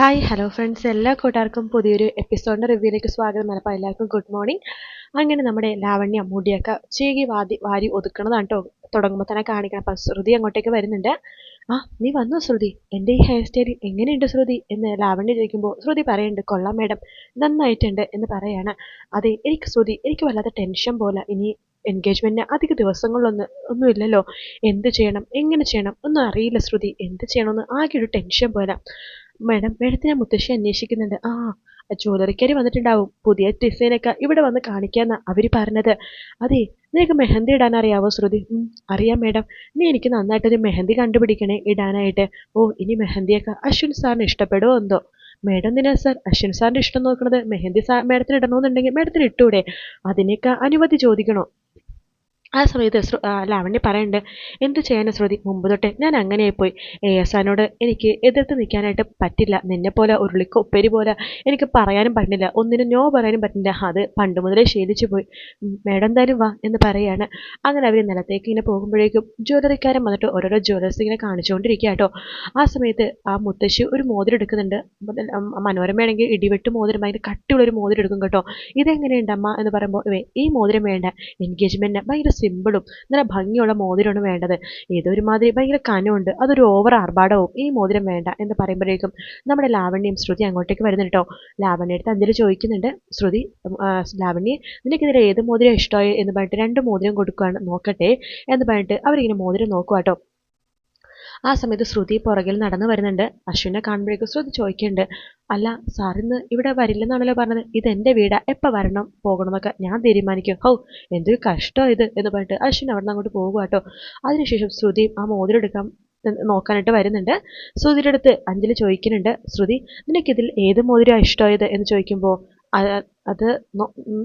Hi hello friends എല്ലാ കൂട്ടുകാർക്കും പുതിയൊരു എപ്പിസോഡിന്റെ റിവ്യൂയിലേക്ക് സ്വാഗതം. അപ്പോൾ എല്ലാവർക്കും ഗുഡ് മോർണിംഗ് അങ്ങനെ നമ്മുടെ ലാവണ്യ മുടിയൊക്കെ ചീകി വാതി വാരി ഒതുക്കണതാണ് കേട്ടോ തുടങ്ങുമ്പോൾ തന്നെ കാണിക്കണം. അപ്പം ശ്രുതി അങ്ങോട്ടേക്ക് വരുന്നുണ്ട്. ആ നീ വന്നു ശ്രുതി? എന്റെ ഈ ഹെയർ സ്റ്റൈൽ എങ്ങനെയുണ്ട് ശ്രുതി? എന്ന് ലാവണ്യ ചോദിക്കുമ്പോൾ ശ്രുതി പറയുന്നുണ്ട് കൊള്ളാം മേഡം നന്നായിട്ടുണ്ട് എന്ന് പറയാണ്. അതെ എനിക്ക് ശ്രുതി എനിക്ക് വല്ലാത്ത ടെൻഷൻ പോലെ. ഇനി എൻഗേജ്മെന്റിന് അധിക ദിവസങ്ങളിലൊന്നും ഒന്നുമില്ലല്ലോ എന്ത് ചെയ്യണം? എങ്ങനെ ചെയ്യണം? ഒന്നും അറിയില്ല ശ്രുതി. എന്ത് ചെയ്യണമെന്ന് ആകെ ഒരു ടെൻഷൻ പോലെ. മാഡം മാഡത്തിനെ മുത്തശ്ശി അന്വേഷിക്കുന്നുണ്ട്. ആ ജ്വല്ലറിക്കാർ വന്നിട്ടുണ്ടാവും. പുതിയ ഡിസൈനൊക്കെ ഇവിടെ വന്ന് കാണിക്കാന്നാ അവർ പറഞ്ഞത്. അതെ നിനക്ക് മെഹന്തി ഇടാൻ അറിയാവോ ശ്രുതി അറിയാം മാഡം. നീ എനിക്ക് നന്നായിട്ടൊരു മെഹന്തി കണ്ടുപിടിക്കണേ ഇടാനായിട്ട്. ഓ ഇനി മെഹന്തിയൊക്കെ അശ്വിൻ സാറിന് ഇഷ്ടപ്പെടുമോ എന്തോ? മേഡം എന്തിനാ സാർ അശ്വിൻ സാറിന്റെ ഇഷ്ടം നോക്കുന്നത് മെഹന്തി സാർ മേഡത്തിന് ഇടണമെന്നുണ്ടെങ്കിൽ മേഡത്തിന് ഇട്ടൂടെ? അതിനൊക്കെ അനുമതി ചോദിക്കണോ? ആ സമയത്ത് ലാവണ്യ പറയുന്നുണ്ട് എന്ത് ചെയ്യാനാ ശ്രുതി? മുമ്പ് തൊട്ടേ ഞാൻ അങ്ങനെ പോയി എ എസ് ആനോട് എനിക്ക് എതിർത്ത് നിൽക്കാനായിട്ട് പറ്റില്ല. നിന്നെ പോലെ ഉരുളിക്ക് ഉപ്പേരി പോലെ എനിക്ക് പറയാനും പറ്റില്ല ഒന്നിനും നോ പറയാനും പറ്റില്ല അത് പണ്ട് മുതലേ ശീലിച്ചു പോയി. മേഡം എന്തായാലും വാ എന്ന് പറയാണ്. അങ്ങനെ അവർ നിലത്തേക്ക് ഇങ്ങനെ പോകുമ്പോഴേക്കും ജ്വല്ലറിക്കാരൻ വന്നിട്ട് ഓരോരോ ജ്വല്ലേഴ്സ് ഇങ്ങനെ കാണിച്ചുകൊണ്ടിരിക്കുക കേട്ടോ ആ സമയത്ത് ആ മുത്തശ്ശി ഒരു മോതിരം എടുക്കുന്നുണ്ട്. മനോരമയാണെങ്കിൽ ഇടിവെട്ട് മോതിരം ഭയങ്കര കട്ടിയുള്ളൊരു മോതിരം എടുക്കും കേട്ടോ. ഇതെങ്ങനെയുണ്ട് അമ്മ? എന്ന് പറയുമ്പോൾ ഈ മോതിരം വേണ്ട. എൻഗേജ്മെന്റിന് ഭയങ്കര സിമ്പിളും നല്ല ഭംഗിയുള്ള മോതിരമാണ് വേണ്ടത്. ഇതൊരുമാതിരി ഭയങ്കര കനമുണ്ട്. അതൊരു ഓവർ ആർഭാടവും ഈ മോതിരം വേണ്ട എന്ന് പറയുമ്പോഴേക്കും നമ്മുടെ ലാവണ്യം ശ്രുതി അങ്ങോട്ടേക്ക് വരുന്നുണ്ട് കേട്ടോ. ലാവണ്യ അടുത്ത് അഞ്ജലി ചോദിക്കുന്നുണ്ട് ശ്രുതി ലാവണ്യ നിനക്കെതിരെ ഏത് മോതിരം ഇഷ്ടമായി? എന്ന് പറഞ്ഞിട്ട് രണ്ട് മോതിരം കൊടുക്കുകയാണ് നോക്കട്ടെ എന്ന് പറഞ്ഞിട്ട് അവരിങ്ങനെ മോതിരം നോക്കുക കേട്ടോ. ആ സമയത്ത് ശ്രുതി പുറകിൽ നടന്നു വരുന്നുണ്ട്. അശ്വിനെ കാണുമ്പോഴേക്കും ശ്രുതി ചോദിക്കുന്നുണ്ട് അല്ല സാറിന്ന് ഇവിടെ വരില്ലെന്നാണല്ലോ പറഞ്ഞത്. ഇത് എന്റെ വീടാ. എപ്പോൾ വരണം? പോകണമെന്നൊക്കെ ഞാൻ തീരുമാനിക്കും. ഹൗ എന്തൊരു കഷ്ടം ഇത് എന്ന് പറഞ്ഞിട്ട് അശ്വിൻ അവിടെ നിന്ന് അങ്ങോട്ട് പോകുക കേട്ടോ അതിനുശേഷം ശ്രുതി ആ മോതിരം എടുക്കാൻ നോക്കാനായിട്ട് വരുന്നുണ്ട്. ശ്രുതിയുടെ അടുത്ത് അഞ്ജലി ചോദിക്കുന്നുണ്ട് ശ്രുതി നിനക്കിതിൽ ഏത് മോതിരമാണ് ഇഷ്ടമായത്? എന്ന് ചോദിക്കുമ്പോൾ അത്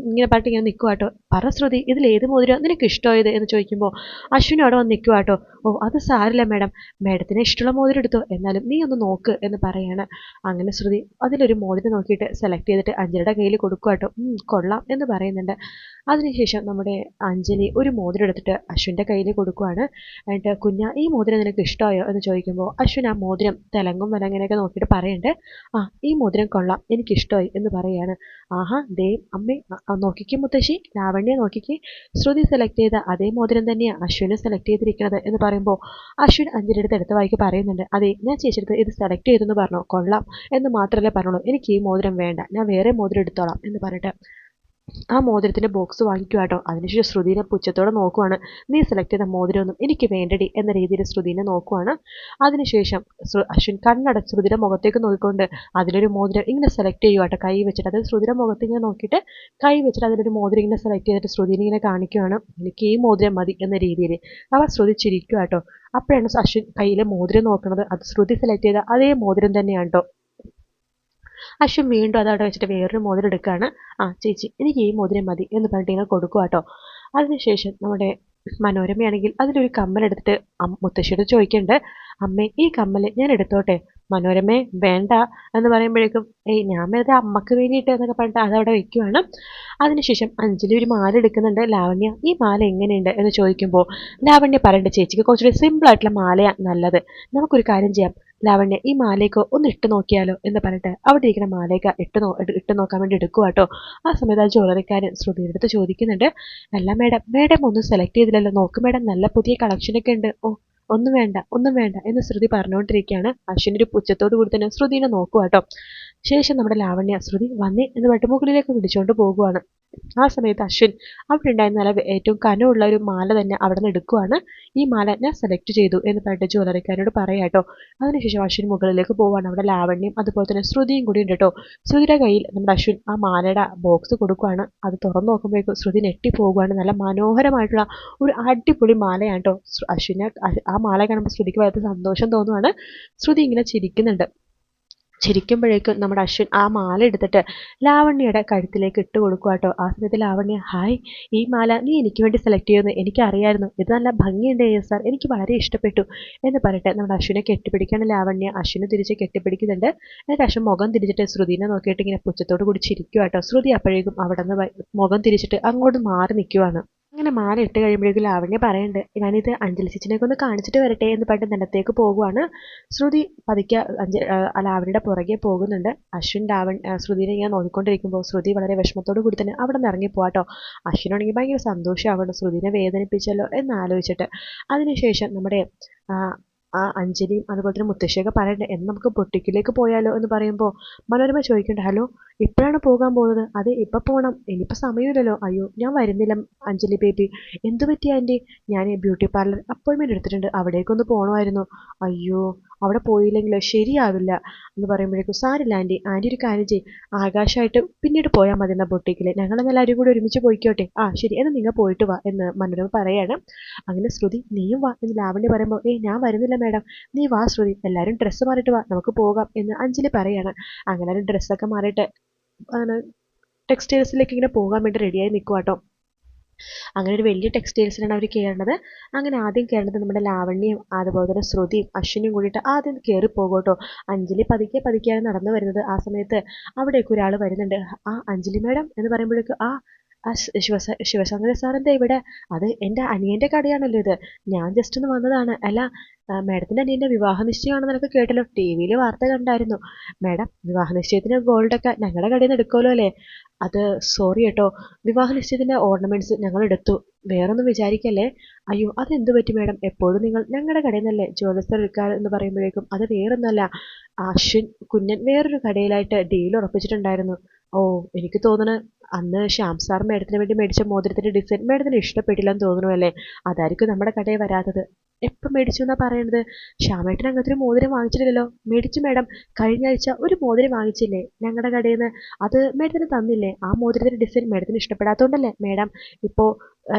ഇങ്ങനെ പറഞ്ഞിട്ട് ഇങ്ങനെ നിൽക്കുക കേട്ടോ പറ ശ്രുതി ഏത് മോതിരം? നിനക്ക് ഇഷ്ടമായത് എന്ന് ചോദിക്കുമ്പോൾ അശ്വിനും അവിടെ വന്ന് നിൽക്കുക കേട്ടോ ഓ അത് സാരില്ല മാഡം. മാഡത്തിന് ഇഷ്ടമുള്ള മോതിരം എടുത്തോ? എന്നാലും നീ ഒന്ന് നോക്ക് എന്ന് പറയാണ്. അങ്ങനെ ശ്രുതി അതിലൊരു മോതിരം നോക്കിയിട്ട് സെലക്ട് ചെയ്തിട്ട് അഞ്ജലിയുടെ കയ്യിൽ കൊടുക്കുക കേട്ടോ കൊള്ളാം എന്ന് പറയുന്നുണ്ട്. അതിനുശേഷം നമ്മുടെ അഞ്ജലി ഒരു മോതിരം എടുത്തിട്ട് അശ്വിന്റെ കയ്യിൽ കൊടുക്കുവാണ്. എന്നിട്ട് കുഞ്ഞ ഈ മോതിരം നിനക്ക് ഇഷ്ടമായോ? എന്ന് ചോദിക്കുമ്പോൾ അശ്വിൻ ആ മോതിരം തെലങ്കും വലങ്ങനെയൊക്കെ നോക്കിയിട്ട് പറയുന്നുണ്ട് ആ ഈ മോതിരം കൊള്ളാം. എനിക്കിഷ്ടമായി. എന്ന് പറയാണ്. ആഹാ ദേ അമ്മ നോക്കിക്കേ മുത്തശ്ശി ലാവണ്യെ നോക്കിക്കേ. ശ്രുതി സെലക്ട് ചെയ്ത അതേ മോതിരം തന്നെയാണ് അശ്വിനെ സെലക്ട് ചെയ്തിരിക്കുന്നത് എന്ന് പറയുമ്പോൾ അശ്വിൻ അഞ്ചിനടുത്ത് എടുത്ത് വായിക്ക് പറയുന്നുണ്ട് അതെ ഞാൻ ചേച്ചിയെടുത്ത് ഇത് സെലക്ട് ചെയ്തെന്ന് പറഞ്ഞു കൊള്ളാം എന്ന് മാത്രമല്ലേ പറഞ്ഞുള്ളൂ എനിക്ക് ഈ മോതിരം വേണ്ട ഞാൻ വേറെ മോതിരം എടുത്തോളാം എന്ന് പറഞ്ഞിട്ട് ആ മോതിരത്തിന്റെ ബോക്സ് വാങ്ങിക്കുക കേട്ടോ അതിനുശേഷം ശ്രുതിനെ പുച്ഛത്തോടെ നോക്കുവാണ്. നീ സെലക്ട് ചെയ്ത മോതിരമൊന്നും എനിക്ക് വേണ്ടടി എന്ന രീതിയിൽ ശ്രുതിനെ നോക്കുവാണ്. അതിനുശേഷം അശ്വിൻ കണ്ണടച്ച് ശ്രുതിയുടെ മുഖത്തേക്ക് നോക്കിക്കൊണ്ട് അതിലൊരു മോതിരം ഇങ്ങനെ സെലക്ട് ചെയ്യുക കേട്ടോ കൈ വെച്ചിട്ട് അതായത് ശ്രുതിയുടെ മുഖത്ത് ഇങ്ങനെ നോക്കിയിട്ട് കൈ വെച്ചിട്ട് അതിലൊരു മോതിരം ഇങ്ങനെ സെലക്ട് ചെയ്തിട്ട് ശ്രുതിനെ ഇങ്ങനെ കാണിക്കുകയാണ് എനിക്ക് ഈ മോതിരം മതി എന്ന രീതിയിൽ അവ ശ്രുതി ചിരിക്കുക കേട്ടോ അപ്പോഴാണ് അശ്വിൻ കയ്യിലെ മോതിരം നോക്കുന്നത്. അത് ശ്രുതി സെലക്ട് ചെയ്ത അതേ മോതിരം തന്നെയാണ് കേട്ടോ അശ്വിൻ വീണ്ടും അതവിടെ വെച്ചിട്ട് വേറൊരു മോതിരം എടുക്കുകയാണ്. ആ ചേച്ചി എനിക്ക് ഈ മോതിരം മതി എന്ന് പറഞ്ഞിട്ട് ഇങ്ങനെ കൊടുക്കുക കേട്ടോ അതിനുശേഷം നമ്മുടെ മനോരമയാണെങ്കിൽ അതിലൊരു കമ്മലെടുത്തിട്ട് മുത്തശ്ശിയോട് ചോദിക്കുന്നുണ്ട്. അമ്മേ ഈ കമ്മൽ ഞാൻ എടുത്തോട്ടെ? മനോരമേ വേണ്ട എന്ന് പറയുമ്പോഴേക്കും ഏയ് ഞാൻ വെറുതെ അമ്മയ്ക്ക് വേണ്ടിയിട്ട് എന്നൊക്കെ പറഞ്ഞിട്ട് അതവിടെ വെക്കുവാണ്. അതിനുശേഷം അഞ്ജലി ഒരു മാല എടുക്കുന്നുണ്ട്. ലാവണ്യ ഈ മാല എങ്ങനെയുണ്ട്? എന്ന് ചോദിക്കുമ്പോൾ ലാവണ്യ പറയണ്ട ചേച്ചിക്ക് കുറച്ചുകൂടി സിമ്പിൾ ആയിട്ടുള്ള മാലയാണ് നല്ലത്. നമുക്കൊരു കാര്യം ചെയ്യാം. ലാവണ്യ ഈ മാലയ്ക്ക് ഒന്ന് ഇട്ട് നോക്കിയാലോ എന്ന് പറഞ്ഞിട്ട് അവിടെ ഇരിക്കുന്ന മാലയ്ക്ക് ഇട്ട് നോ ഇട്ട് നോക്കാൻ വേണ്ടി എടുക്കുക കേട്ടോ. ആ സമയത്ത് ആ ജ്വല്ലറിക്കാരൻ ശ്രുതിയുടെ അടുത്ത് ചോദിക്കുന്നുണ്ട് അല്ല മേഡം മേഡം ഒന്നും സെലക്ട് ചെയ്തില്ലല്ലോ. നോക്ക് മേഡം നല്ല പുതിയ കളക്ഷനൊക്കെ ഉണ്ട്. ഓ ഒന്നും വേണ്ട ഒന്നും വേണ്ട എന്ന് ശ്രുതി പറഞ്ഞുകൊണ്ടിരിക്കുകയാണ്. അശ്വിന്റെ ഒരു പുച്ഛത്തോട് കൂടി തന്നെ ശ്രുതിനെ നോക്കുക കേട്ടോ. ശേഷം നമ്മുടെ ലാവണ്യ ശ്രുതി വന്നേ എന്ന് വെട്ടുമുകളിലേക്ക് മുകളിലേക്ക് വിളിച്ചുകൊണ്ട് പോകുവാണ്. ആ സമയത്ത് അശ്വിൻ അവിടെ ഉണ്ടായിരുന്ന നല്ല ഏറ്റവും കനമുള്ള ഒരു മാല തന്നെ അവിടെ നിന്ന് എടുക്കുവാണ്. ഈ മാല ഞാൻ സെലക്ട് ചെയ്തു എന്ന് പറഞ്ഞിട്ട് ജ്വല്ലറിക്കാരോട് പറയാം കേട്ടോ. അതിനുശേഷം അശ്വിൻ മുകളിലേക്ക് പോവാണ്. അവിടെ ലാവണ്യം അതുപോലെ തന്നെ ശ്രുതിയും കൂടി ഉണ്ട് കേട്ടോ. ശ്രുതിയുടെ കയ്യിൽ നമ്മുടെ അശ്വിൻ ആ മാലയുടെ ബോക്സ് കൊടുക്കുവാണ്. അത് തുറന്നു നോക്കുമ്പോഴേക്കും ശ്രുതി ഞെട്ടി പോകുവാണ്. നല്ല മനോഹരമായിട്ടുള്ള ഒരു അടിപൊളി മാലയാണ് കേട്ടോ അശ്വിനെ ആ മാല കാണുമ്പോൾ ശ്രുതിക്ക് വളരെ സന്തോഷം തോന്നുവാണ്. ശ്രുതി ഇങ്ങനെ ചിരിക്കുന്നുണ്ട്. ചിരിക്കുമ്പോഴേക്കും നമ്മുടെ അശ്വിൻ ആ മാല എടുത്തിട്ട് ലാവണ്യയുടെ കഴുത്തിലേക്ക് ഇട്ട് കൊടുക്കുക കേട്ടോ ആ സമയത്ത് ലാവണ്യ ഹായ് ഈ മാല നീ എനിക്ക് വേണ്ടി സെലക്ട് ചെയ്യുന്നു. എനിക്കറിയായിരുന്നു. ഇത് നല്ല ഭംഗിയുണ്ട് സാർ എനിക്ക് വളരെ ഇഷ്ടപ്പെട്ടു. എന്ന് പറഞ്ഞിട്ട് നമ്മുടെ അശ്വിനെ കെട്ടിപ്പിടിക്കാണ് ലാവണ്യ. അശ്വിനെ തിരിച്ച് കെട്ടിപ്പിടിക്കുന്നുണ്ട്. എന്നിട്ട് അശ്വൻ മുഖം തിരിച്ചിട്ട് ശ്രുതിനെ നോക്കിയിട്ട് ഇങ്ങനെ പുച്ഛത്തോട് കൂടി ചിരിക്കുക കേട്ടോ ശ്രുതി അപ്പോഴേക്കും അവിടെ നിന്ന് മുഖം തിരിച്ചിട്ട് അങ്ങോട്ട് മാറി നിൽക്കുവാണ് അങ്ങനെ മാല ഇട്ട് കഴിയുമ്പോഴേക്കും ലാവണ്യ പറയണ്ട് ഞാനിത് അഞ്ജലി ചേച്ചിനെയൊക്കെ ഒന്ന് കാണിച്ചിട്ട് വരട്ടെ എന്ന് പറഞ്ഞിട്ട് നിലത്തേക്ക് പോകുവാണ്. ശ്രുതി പതുക്കെ അഞ്ജ ലാവണ്യയുടെ പുറകെ പോകുന്നുണ്ട്. അശ്വിൻ ലാവൺ ശ്രുതിനെ ഇങ്ങനെ നോക്കിക്കൊണ്ടിരിക്കുമ്പോൾ ശ്രുതി വളരെ വിഷമത്തോടു കൂടി തന്നെ അവിടെ നിന്ന് ഇറങ്ങി പോവാട്ടോ. അശ്വിനാണെങ്കിൽ ഭയങ്കര സന്തോഷമാവണം ശ്രുതിനെ വേദനിപ്പിച്ചല്ലോ എന്നാലോചിച്ചിട്ട് അതിനുശേഷം നമ്മുടെ ആ അഞ്ജലിയും അതുപോലെ തന്നെ മുത്തശ്ശിയൊക്കെ പറയണ്ടേ എന്ന് നമുക്ക് പൊട്ടിക്കിലേക്ക് പോയാലോ എന്ന് പറയുമ്പോൾ മനോരമ ചോദിക്കണ്ട ഹലോ ഇപ്പോഴാണ് പോകാൻ പോകുന്നത്? അതെ ഇപ്പം പോകണം ഇനിയിപ്പോൾ സമയമില്ലല്ലോ. അയ്യോ ഞാൻ വരുന്നില്ല അഞ്ജലി ബേബി. എന്തു പറ്റി ആന്റി ഞാൻ ബ്യൂട്ടി പാർലർ അപ്പോയിൻമെന്റ് എടുത്തിട്ടുണ്ട്. അവിടേക്കൊന്ന് പോകണമായിരുന്നു അയ്യോ അവിടെ പോയില്ലെങ്കിൽ ശരിയാവില്ല എന്ന് പറയുമ്പോഴേക്കും സാരില്ല ആന്റി ആന്റി ഒരു കാര്യം ചെയ്യും. ആകാശമായിട്ട് പിന്നീട് പോയാൽ മതി എന്നാൽ ബൊട്ടിക്കിൽ ഞങ്ങളെല്ലാവരും കൂടി ഒരുമിച്ച് പോയിക്കോട്ടെ. ആ ശരി. എന്നാൽ നിങ്ങൾ പോയിട്ട് വാ എന്ന് മനോരമ പറയാണ്. അങ്ങനെ ശ്രുതി നീയും വാ എന്ന് ലാവണ്യ പറയുമ്പോൾ ഏയ് ഞാൻ വരുന്നില്ല മാഡം. നീ വാ ശ്രുതി. എല്ലാവരും ഡ്രസ്സ് മാറിയിട്ട് വാ. നമുക്ക് പോകാം എന്ന് അഞ്ജലി പറയാണ്. അങ്ങനെ ഡ്രസ്സൊക്കെ മാറിയിട്ട് ടെക്സ്റ്റൈൽസിലേക്ക് ഇങ്ങനെ പോകാൻ വേണ്ടി റെഡിയായി നിൽക്കുക കേട്ടോ അങ്ങനെ ഒരു വലിയ ടെക്സ്റ്റൈൽസിലാണ് അവർ കയറേണ്ടത് അങ്ങനെ ആദ്യം കയറേണ്ടത് നമ്മുടെ ലാവണ്യം അതുപോലെ തന്നെ ശ്രുതിയും അശ്വിനും കൂടിയിട്ട് ആദ്യം കയറി പോകട്ടോ. അഞ്ജലി പതുക്കെ പതുക്കെയാണ് നടന്നു വരുന്നത്. ആ സമയത്ത് അവിടേക്ക് ഒരാൾ വരുന്നുണ്ട്. ആ അഞ്ജലി മേഡം എന്ന് പറയുമ്പോഴേക്കും ആ ശിവസ ശിവശങ്കര എന്താ ഇവിടെ? അത് എന്റെ അനിയന്റെ കടയാണല്ലോ ഇത്. ഞാൻ ജസ്റ്റ് ഒന്ന് വന്നതാണ്. അല്ല മാഡത്തിന്റെ അനിയന്റെ വിവാഹ നിശ്ചയമാണെന്ന് എനിക്ക് കേട്ടല്ലോ. ടി വിയിൽ വാർത്ത കണ്ടായിരുന്നു. മാഡം വിവാഹ നിശ്ചയത്തിന് ഗോൾഡൊക്കെ ഞങ്ങളുടെ കടയിൽ നിന്ന് എടുക്കുമല്ലോ അല്ലേ? അത് സോറി കേട്ടോ. വിവാഹ നിശ്ചയത്തിന്റെ ഓർണമെന്റ്സ് ഞങ്ങൾ എടുത്തു. വേറൊന്നും വിചാരിക്കല്ലേ? അയ്യോ അതെന്ത് പറ്റി മാഡം എപ്പോഴും നിങ്ങൾ ഞങ്ങളുടെ കടയിൽ നിന്നല്ലേ ജോലസ്ഥർ എടുക്കാറ് എന്ന് പറയുമ്പോഴേക്കും അത് വേറൊന്നല്ല. അശ്വിൻ കുഞ്ഞൻ വേറൊരു കടയിലായിട്ട് ഡീൽ ഉറപ്പിച്ചിട്ടുണ്ടായിരുന്നു. ഓ എനിക്ക് തോന്നുന്നു അന്ന് ശ്യാം സാർ മേഡത്തിന് വേണ്ടി മേടിച്ച മോതിരത്തിന്റെ ഡിസൈൻ മേഡത്തിന് ഇഷ്ടപ്പെട്ടില്ലെന്ന് തോന്നുന്നു അല്ലേ? അതായിരിക്കും നമ്മുടെ കടയിൽ വരാത്തത്. എപ്പം മേടിച്ചു എന്നാ പറയണത്? ശ്യാമേട്ടൻ അങ്ങനത്തെ ഒരു മോതിരം വാങ്ങിച്ചിട്ടില്ലല്ലോ. മേടിച്ചു മേഡം. കഴിഞ്ഞ ആഴ്ച ഒരു മോതിരം വാങ്ങിച്ചില്ലേ ഞങ്ങളുടെ കടയിൽ നിന്ന് അത് മേഡത്തിന് തന്നില്ലേ? ആ മോതിരത്തിന്റെ ഡിസൈൻ മേഡത്തിന് ഇഷ്ടപ്പെടാത്തതുകൊണ്ടല്ലേ മേഡം ഇപ്പോൾ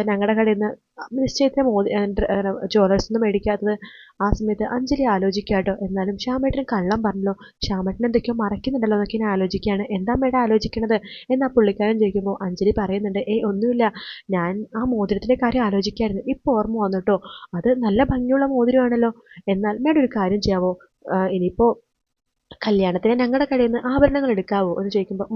ഞങ്ങളുടെ കടയിൽ നിന്ന് നിശ്ചയത്തിന് മോതി ജ്വല്ലേഴ്സ് ഒന്നും മേടിക്കാത്തത് ആ സമയത്ത് അഞ്ജലി ആലോചിക്കാട്ടോ. എന്നാലും ശ്യാമേട്ടന് കള്ളം പറഞ്ഞല്ലോ. ശ്യാമേട്ടൻ എന്തൊക്കെയോ മറക്കുന്നുണ്ടല്ലോ എന്നൊക്കെ ഞാൻ ആലോചിക്കുകയാണ്. എന്താ മേഡം ആലോചിക്കണത്? എന്നാ പുള്ളിക്കാരൻ ചോദിക്കുമ്പോൾ അഞ്ജലി പറയുന്നുണ്ട് ഏയ് ഒന്നുമില്ല. ഞാൻ ആ മോതിരത്തിന്റെ കാര്യം ആലോചിക്കായിരുന്നു. ഇപ്പോൾ ഓർമ്മ വന്നിട്ടോ അത് നല്ല ഭംഗിയുള്ള മോതിരമാണല്ലോ. എന്നാൽ മേഡം ഒരു കാര്യം ചെയ്യാവോ? ഇനിയിപ്പോൾ കല്യാണത്തിന് ഞങ്ങളുടെ കടയിൽ നിന്ന് ആഭരണങ്ങൾ എടുക്കാവോ എന്ന് ചോദിക്കുമ്പോൾ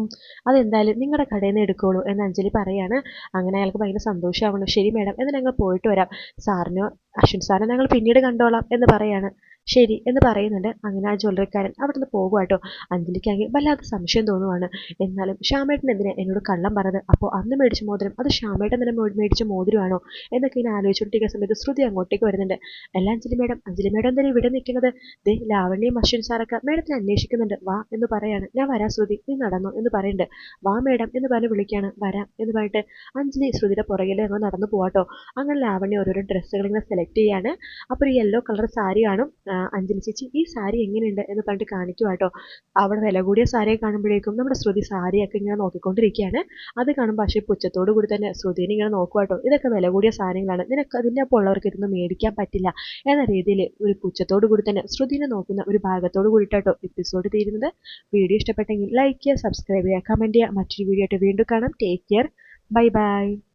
അതെന്തായാലും നിങ്ങളുടെ കടയിൽ നിന്ന് എടുക്കുള്ളൂ എന്ന് അഞ്ജലി പറയാണ്. അങ്ങനെ അയാൾക്ക് ഭയങ്കര സന്തോഷമാവണം ശരി മേഡം എന്ന് ഞങ്ങൾ പോയിട്ട് വരാം. സാറിനോ അശ്വിൻ സാറിനെ ഞങ്ങൾ പിന്നീട് കണ്ടോളാം എന്ന് പറയാണ്. ശരി എന്ന് പറയുന്നുണ്ട് അങ്ങനെ ആ ജ്വല്ലറിക്കാരൻ. അവിടുന്ന് പോകുക കേട്ടോ അഞ്ജലിക്കാകെ വല്ലാത്ത സംശയം തോന്നുവാണ്. എന്നാലും ശ്യാമേട്ടൻ എന്തിനാ എന്നോട് കള്ളം പറഞ്ഞത്? അപ്പോൾ അന്ന് മേടിച്ച മോതിരം അത് ശ്യാമേട്ടൻ തന്നെ മേടിച്ച മോതിരമാണോ? എന്നൊക്കെ ഇങ്ങനെ ആലോചിച്ചുകൊണ്ടിരിക്കുന്ന സമയത്ത് ശ്രുതി അങ്ങോട്ടേക്ക് വരുന്നുണ്ട്. അല്ല അഞ്ജലി മേഡം അഞ്ജലി മേഡം തന്നെ ഇവിടെ നിൽക്കുന്നത്? ദേ ലാവണ്യം അശ്വിൻ സാറൊക്കെ മേഡത്തിന് അന്വേഷിക്കുന്നുണ്ട്. വാ എന്ന് പറയാണ്. ഞാൻ വരാം ശ്രുതി നീ നടന്നു എന്ന് പറയുന്നുണ്ട്. വാ മേഡം എന്ന് പറഞ്ഞ് വിളിക്കുകയാണ് വരാം എന്ന് പറഞ്ഞിട്ട് അഞ്ജലി ശ്രുതിയുടെ പുറകിൽ ഞങ്ങൾ നടന്നു പോവാട്ടോ അങ്ങനെ ലാവണ്യ ഓരോരോ ഡ്രസ്സുകൾ ഇങ്ങനെ സെലക്ട് ചെയ്യാണ്. അപ്പോൾ ഒരു യെല്ലോ കളർ സാരിയാണ് അഞ്ജലി ചേച്ചി ഈ സാരി എങ്ങനെയുണ്ട്? എന്ന് പറഞ്ഞിട്ട് കാണിക്കുക കേട്ടോ അവിടെ വില കൂടിയ സാരിയെ കാണുമ്പോഴേക്കും നമ്മുടെ ശ്രുതി സാരിയൊക്കെ ഇങ്ങനെ നോക്കിക്കൊണ്ടിരിക്കുകയാണ്. അത് കാണുമ്പോൾ പക്ഷേ പുച്ഛത്തോടു കൂടി തന്നെ ശ്രുതിനെ ഇങ്ങനെ നോക്കുക കേട്ടോ ഇതൊക്കെ വില കൂടിയ സാധനങ്ങളാണ്. നിനക്ക് അതിന്റെ ഒപ്പം ഉള്ളവർക്ക് ഇതൊന്നും മേടിക്കാൻ പറ്റില്ല. എന്ന രീതിയിൽ ഒരു പുച്ഛത്തോടു കൂടി തന്നെ ശ്രുതിനെ നോക്കുന്ന ഒരു ഭാഗത്തോട് കൂടിയിട്ടോ എപ്പിസോഡ് തീരുന്നത്. വീഡിയോ ഇഷ്ടപ്പെട്ടെങ്കിൽ ലൈക്ക് ചെയ്യുക സബ്സ്ക്രൈബ് ചെയ്യുക കമന്റ് ചെയ്യുക. മറ്റൊരു വീഡിയോ ആയിട്ട് വീണ്ടും കാണാം. Take care bye bye